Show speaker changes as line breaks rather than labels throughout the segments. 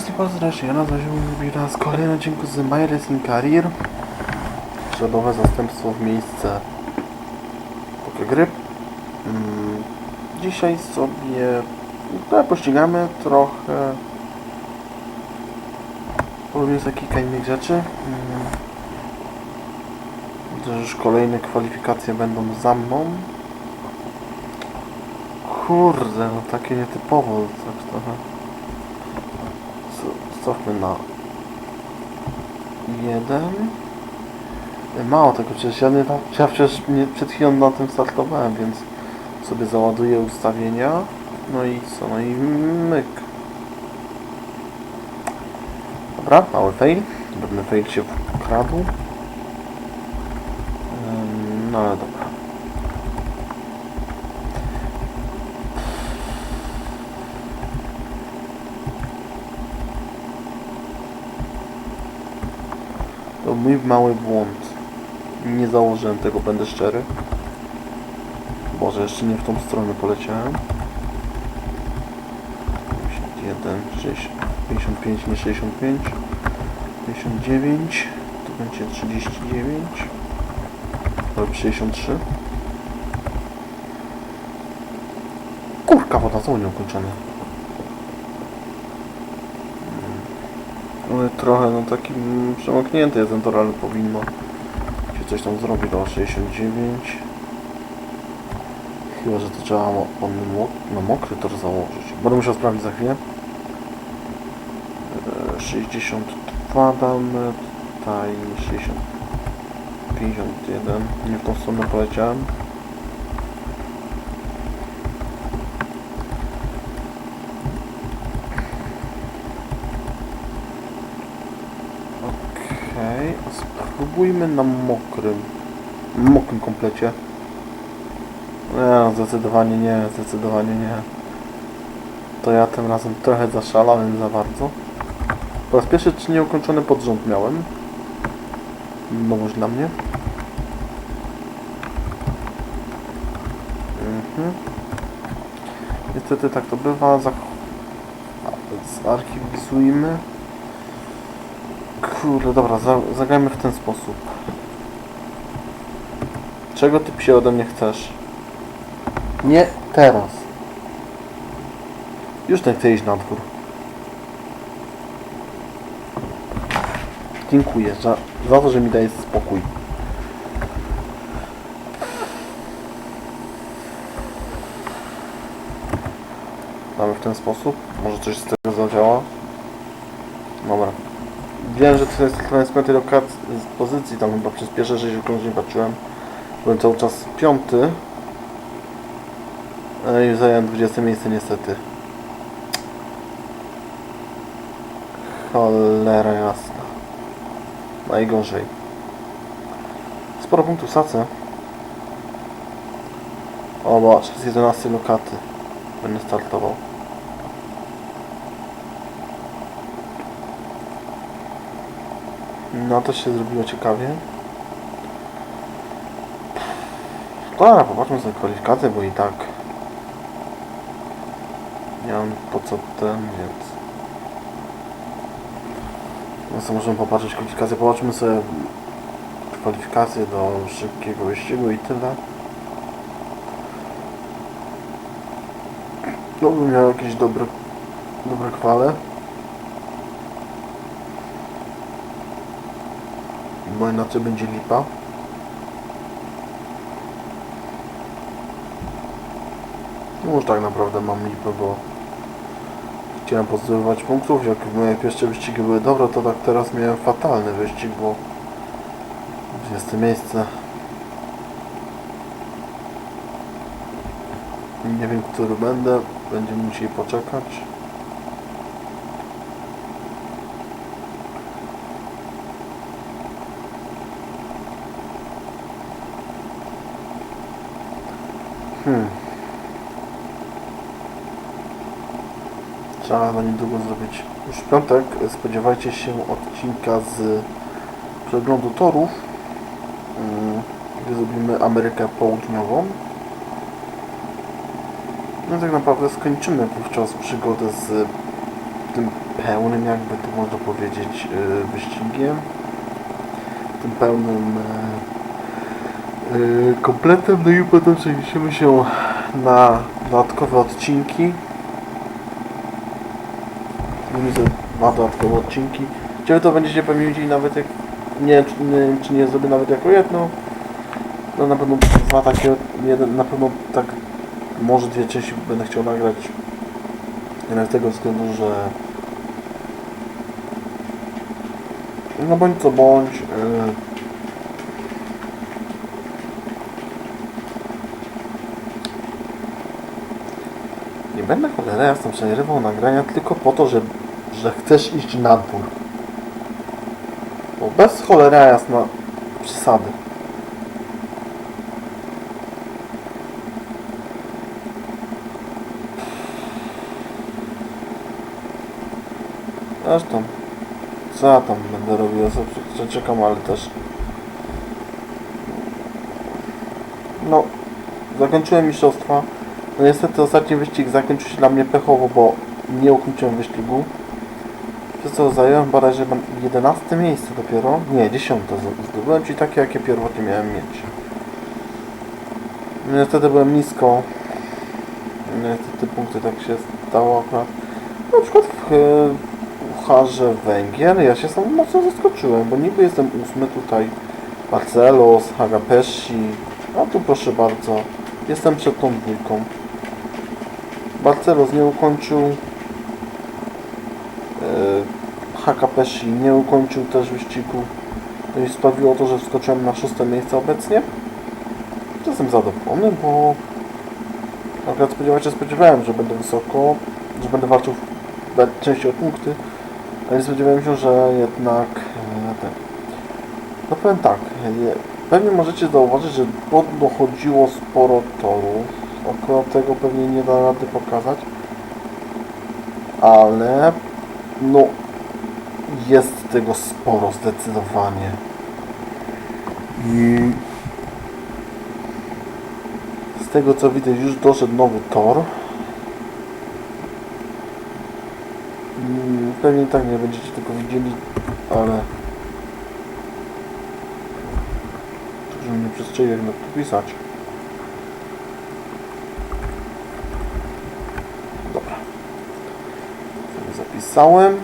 Serdecznie pozdrawiam, ja nazywam się Wiraz. Kolejny odcinku z My Racing Career. Środowe zastępstwo w miejsce pokegry. Mm, dzisiaj sobie trochę pościgamy, trochę powiem za kilka innych rzeczy. Mm, już kolejne kwalifikacje będą za mną. Kurde, no takie nietypowo, tak trochę. Cofmy na jeden. Mało tego, przecież ja, nie, ja przecież nie, przed chwilą na tym startowałem, więc sobie załaduję ustawienia. No i co? No i myk. Dobra, mały fail. Pewny fail się wkradł. No ale dobra. To mój mały błąd. Nie założyłem tego, będę szczery. Boże, jeszcze nie w tą stronę poleciałem. 51, 60, 55, nie 65. 59. To będzie 39. Albo 63. Kurka, woda znowu nieukończona. Trochę no taki przemoknięty jest ten tor, ale powinno się coś tam zrobić do 69 chyba, że to trzeba on na mokry tor założyć. Będę musiał sprawdzić za chwilę. E, 62 damy tutaj 60 51 nie w tą stronę poleciałem Okej, a spróbujmy na mokrym. Mokrym komplecie. Nie, no, zdecydowanie nie, zdecydowanie nie. To ja tym razem trochę zaszalałem za bardzo. Po raz pierwszy czy nieukończony podrząd miałem. Nowość dla mnie. Mhm. Niestety tak to bywa. Zarchiwizujmy. Kurde, dobra, za, zagrajmy w ten sposób. Czego ty się ode mnie chcesz? Nie teraz. Już nie chcę iść na dwór. Dziękuję za, za to, że mi dajesz spokój. Mamy w ten sposób. Może coś z tego zadziała. Dobra. Wiem, że to jest piątej lokacji, z pozycji, tam chyba przez pierwsze 6 sekund nie patrzyłem. Byłem cały czas piąty. No I zająłem 20 miejsce niestety. Cholera jasna. Najgorzej. Sporo punktów sacę. O, boże, z 11 lokaty. Będę startował. No to się zrobiło ciekawie. Dobra, popatrzmy sobie kwalifikację, bo i tak nie mam po co ten, więc no co możemy popatrzeć kwalifikację, popatrzmy sobie kwalifikację do szybkiego wyścigu i tyle. No bym miał jakieś dobre, dobre kwale. Bo inaczej będzie lipa. No już tak naprawdę mam lipę, bo chciałem pozdobywać punktów. Jak moje pierwsze wyścigi były dobre, to tak teraz miałem fatalny wyścig, bo 20 miejsce. Nie wiem, który będę. Będziemy musieli poczekać. Hmm. Trzeba na niedługo zrobić. Już w piątek spodziewajcie się odcinka z przeglądu torów, mm, gdzie zrobimy Amerykę Południową. No tak naprawdę skończymy wówczas przygodę z tym pełnym, jakby to można powiedzieć, e, wyścigiem. Tym pełnym e, kompletem, no i potem przeniesiemy się na dodatkowe odcinki. Sobie dwa dodatkowe odcinki. Wy to będziecie widzieli nawet jak, nie czy nie, czy zrobię nawet jako jedno. No na pewno dwa takie, jeden, na pewno tak, może dwie części będę chciał nagrać. Jednak z tego względu, że no bądź co bądź yy, będę cholera jasno przerywał nagrania tylko po to, że, że chcesz iść na dwór. Bo bez cholera jasna przesady. Zresztą, co ja tam będę robił? Sobie czekam, ale też... No, zakończyłem mistrzostwa. No niestety ostatni wyścig zakończył się dla mnie pechowo, bo nie ukończyłem wyścigu. Przez co zająłem bodajże 11 miejsce dopiero. Nie, 10 z- zdobyłem, czyli takie jakie pierwotnie miałem mieć. No Niestety byłem nisko. No Niestety punkty tak się stało akurat. Na przykład w e, Pucharze Węgier ja się sam mocno zaskoczyłem, bo niby jestem ósmy tutaj. Barcelos, Hagapesi. A tu proszę bardzo, jestem przed tą dwójką. Barcelos nie ukończył. Yy, Hakapeshi nie ukończył też wyścigu. To i sprawiło to, że wskoczyłem na szóste miejsce obecnie. Jestem zadowolony, bo akurat spodziewać się spodziewałem, że będę wysoko, że będę walczył częściej o punkty, ale nie spodziewałem się, że jednak e, ten. No powiem tak, e, pewnie możecie zauważyć, że podchodziło sporo torów. Akurat tego pewnie nie da rady pokazać. Ale no jest tego sporo zdecydowanie. I z tego co widzę już doszedł nowy tor. Pewnie tak nie będziecie tego widzieli, ale żeby nie przestrzelić jak na to pisać. Dobra. Zapisałem.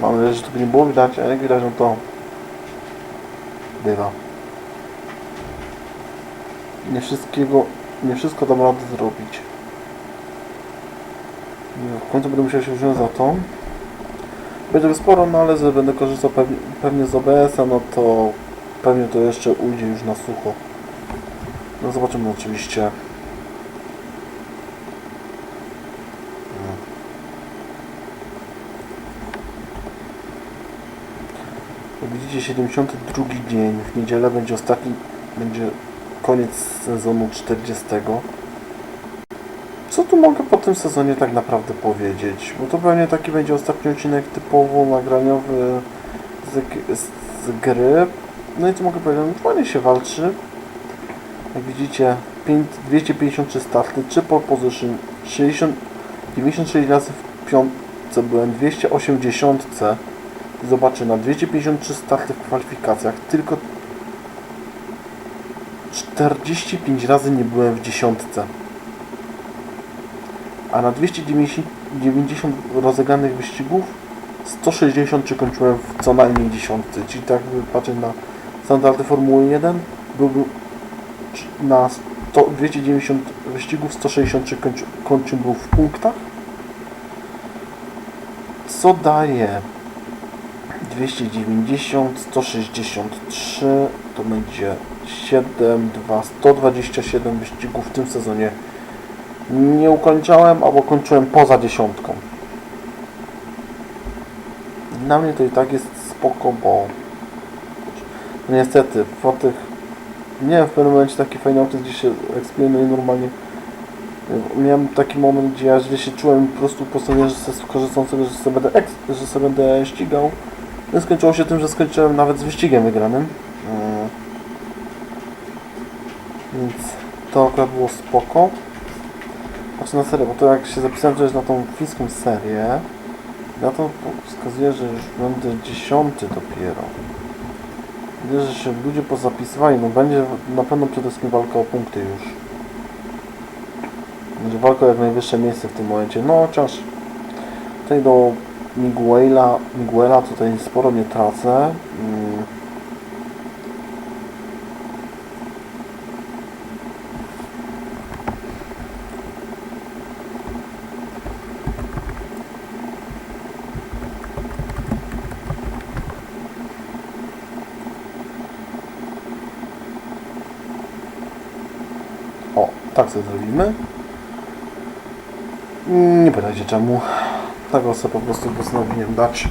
Mam nadzieję, że tego nie było widać, a jak widać, no to bywa. Nie wszystkiego, nie wszystko dam radę zrobić. W końcu będę musiał się wziąć za to. Będzie sporo, no ale że będę korzystał pewnie, pewnie z OBS-a, no to pewnie to jeszcze ujdzie już na sucho. No zobaczymy oczywiście. 272 dzień, w niedzielę będzie ostatni, będzie koniec sezonu 40. Co tu mogę po tym sezonie tak naprawdę powiedzieć? Bo to pewnie taki będzie ostatni odcinek typowo nagraniowy z, z, z gry. No i co mogę powiedzieć? No, ładnie się walczy. Jak widzicie, 5, 253 starty, 3 pole position, 60, 96 razy w piątce byłem, 280 Zobaczcie, na 253 starty w kwalifikacjach, tylko 45 razy nie byłem w dziesiątce. A na 290 90 rozegranych wyścigów 163 kończyłem w co najmniej dziesiątce. Czyli tak jakby patrzeć na standardy Formuły 1 byłby na 100, 290 wyścigów 163 kończy, kończył był w punktach. Co daje 290, 163 to będzie 7, 2, 127 wyścigów w tym sezonie nie ukończyłem albo kończyłem poza dziesiątką. Dla mnie to i tak jest spoko, bo no niestety po tych nie wiem, w pewnym momencie taki fajny autyzm, gdzie się eksperimentuje normalnie miałem taki moment, gdzie ja źle się czułem po prostu postanowiłem, że sobie skorzystam z tego, że sobie będę, że sobie będę ścigał. No skończyło się tym, że skończyłem nawet z wyścigiem wygranym. Mm. Więc to akurat było spoko. Znaczy na serię, bo to jak się zapisałem też na tą fińską serię, na to wskazuje, że już będę dziesiąty dopiero. Widzę, że się ludzie pozapisywali, no będzie na pewno przede wszystkim walka o punkty już. Będzie walka o jak najwyższe miejsce w tym momencie. No chociaż tutaj do Miguela, Miguela tutaj sporo nie tracę. Mm. O, tak sobie zrobimy. Nie pytajcie czemu. Tego sobie po prostu postanowiłem dać.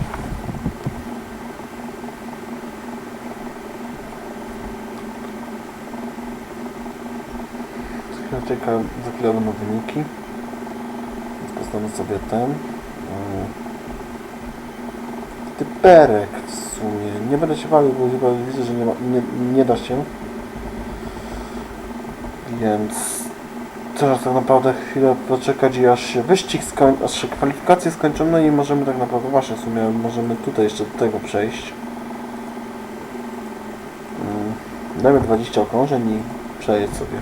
Za chwilę czeka, za chwilę będą wyniki. Postanę sobie ten. mm, Typerek w sumie. Nie będę się bawił, bo chyba widzę, że nie, ma, nie, nie da się. Więc teraz tak naprawdę chwilę poczekać i aż się wyścig skończy, aż się kwalifikacje skończą, no i możemy tak naprawdę właśnie w sumie możemy tutaj jeszcze do tego przejść. Mm, Dajmy 20 okrążeń i przejedź sobie.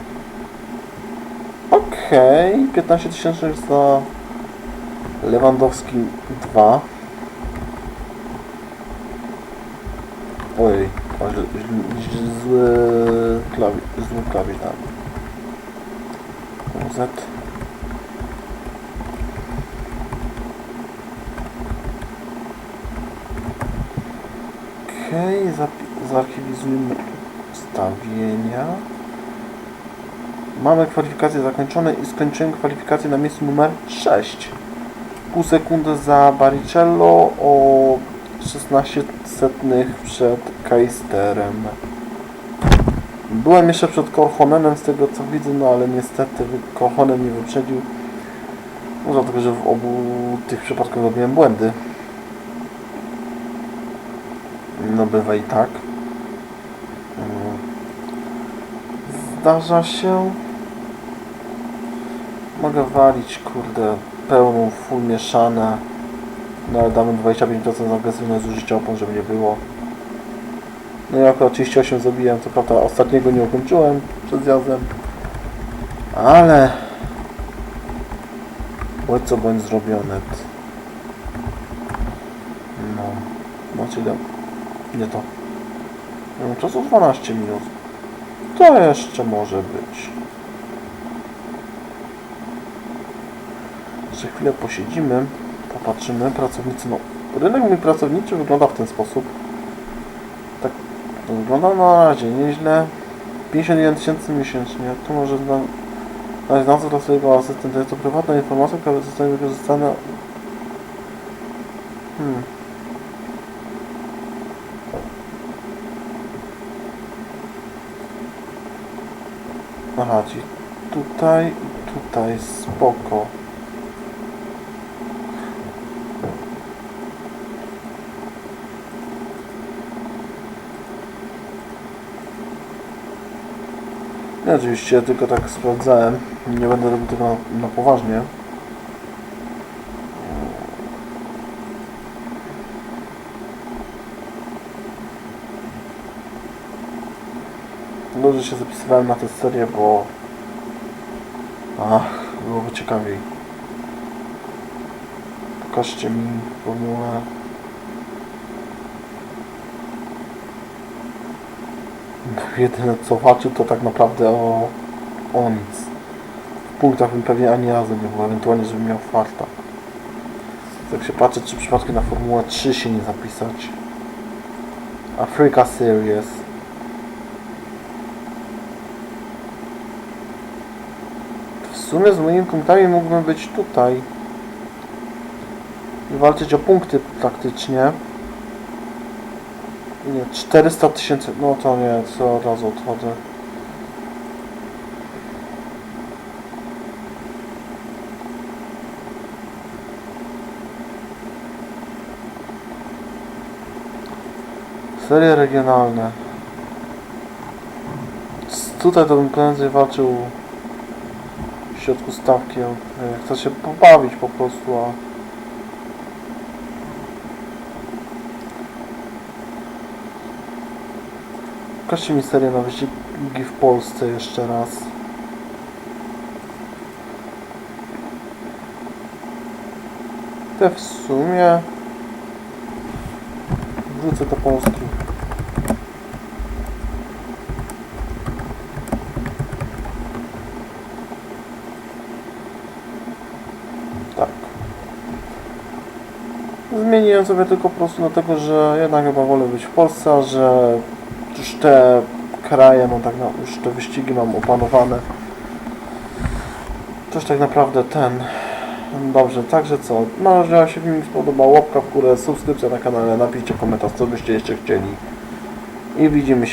Okej, 15 tysięcy za Lewandowski 2. Ojej, zły klawisz, zły klawisz dałem. Z. Okej, zapi- zarchiwizujmy ustawienia. Mamy kwalifikacje zakończone i skończyłem kwalifikację na miejscu numer 6. Pół sekundy za Baricello o 16 setnych przed Kaisterem. Byłem jeszcze przed Korhonenem z tego co widzę, no ale niestety Korhonen mnie wyprzedził. No dlatego, że w obu tych przypadkach robiłem błędy. No bywa i tak. Zdarza się. Mogę walić, kurde, pełną, full mieszane. No ale damy 25% agresywne zużycie opon, żeby nie było. No ja akurat 38 zrobiłem, co prawda ostatniego nie ukończyłem przed zjazdem. Ale... Bądź co bądź zrobione. No... Znaczy ile? Nie to. No, czasu 12 minut. To jeszcze może być. Jeszcze chwilę posiedzimy, popatrzymy. Pracownicy, no... Rynek mój pracowniczy wygląda w ten sposób. Wygląda na razie nieźle. 51 tysięcy miesięcznie. To może na, na nazwę dla swojego asystenta. Jest to prywatna informacja, która zostanie wykorzystana. Hmm. Aha, czyli tutaj tutaj spoko. Nie, oczywiście tylko tak sprawdzałem. Nie będę robił tego na, na poważnie. Dobrze się zapisywałem na tę serię, bo... Ach, byłoby ciekawiej. Pokażcie mi formułę. Jedyne co walczył to tak naprawdę o, o nic. W punktach bym pewnie ani razu nie był, ewentualnie żebym miał farta. Tak się patrzę, czy przypadkiem na Formułę 3 się nie zapisać. Africa Series. W sumie z moimi punktami mógłbym być tutaj. I walczyć o punkty praktycznie. Nie, 400 tysięcy, no to nie, co od razu odchodzę. Serie regionalne. Tutaj to bym prędzej walczył środku stawki. Chcę się pobawić po prostu, a... Pokażcie mi serię na wyścigi w Polsce jeszcze raz. Te w sumie... Wrócę do Polski. Tak. Zmieniłem sobie tylko po prostu dlatego, że jednak chyba wolę być w Polsce, że już te kraje mam tak na, już te wyścigi mam opanowane. Też tak naprawdę ten. Dobrze, także co? Mam nadzieję, że się film spodobał. Łapka w górę, subskrypcja na kanale, napiszcie komentarz, co byście jeszcze chcieli. I widzimy się.